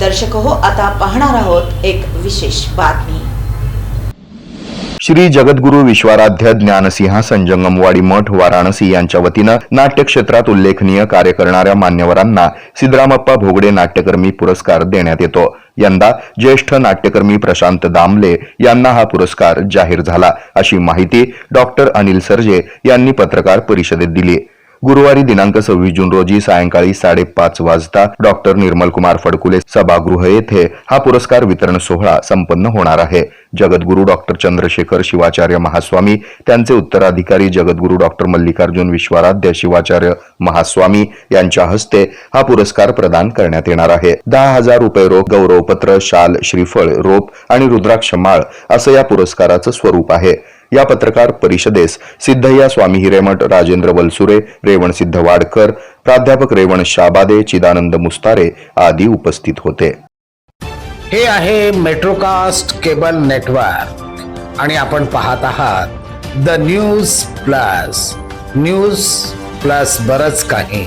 दर्शक हो आता पाहणार आहोत एक विशेष बातमी. श्री जगद्गुरु विश्वाराध्य ज्ञानसिंह संजंगमवाडी मठ वाराणसी यांच्या वतीनं नाट्य क्षेत्रात उल्लेखनीय कार्य करणाऱ्या मान्यवरांना सिद्धरामप्पा भोगडे नाट्यकर्मी पुरस्कार देण्यात येतो. यंदा ज्येष्ठ नाट्यकर्मी प्रशांत दामले यांना हा पुरस्कार जाहीर झाला. अशी माहिती डॉक्टर अनिल सर्जे यांनी पत्रकार परिषदेत दिली. गुरुवारी दिनांक सव्वीस जून रोजी सायंकाळी साडेपाच वाजता डॉक्टर निर्मल कुमार फडकुले सभागृह येथे हा पुरस्कार वितरण सोहळा संपन्न होणार आहे. जगद्गुरु डॉक्टर चंद्रशेखर शिवाचार्य महास्वामी त्यांचे उत्तराधिकारी जगद्गुरु डॉक्टर मल्लिकार्जुन विश्वाराध्य शिवाचार्य महास्वामी यांच्या हस्ते हा पुरस्कार प्रदान करण्यात येणार आहे. दहा हजार रुपये रोख गौरवपत्र शाल श्रीफळ रोप आणि रुद्राक्ष माळ असं या पुरस्काराचं स्वरूप आहे. या पत्रकार परिषदेस सिद्धय्या स्वामी हिरेमठ राजेंद्र वलसुरे रेवण सिद्ध वाडकर प्राध्यापक रेवण शाबादे चिदानंद मुस्तारे आदी उपस्थित होते. हे आहे मेट्रोकास्ट केबल नेटवर्क आणि आपण पाहत आहात the news plus news plus बरच काही.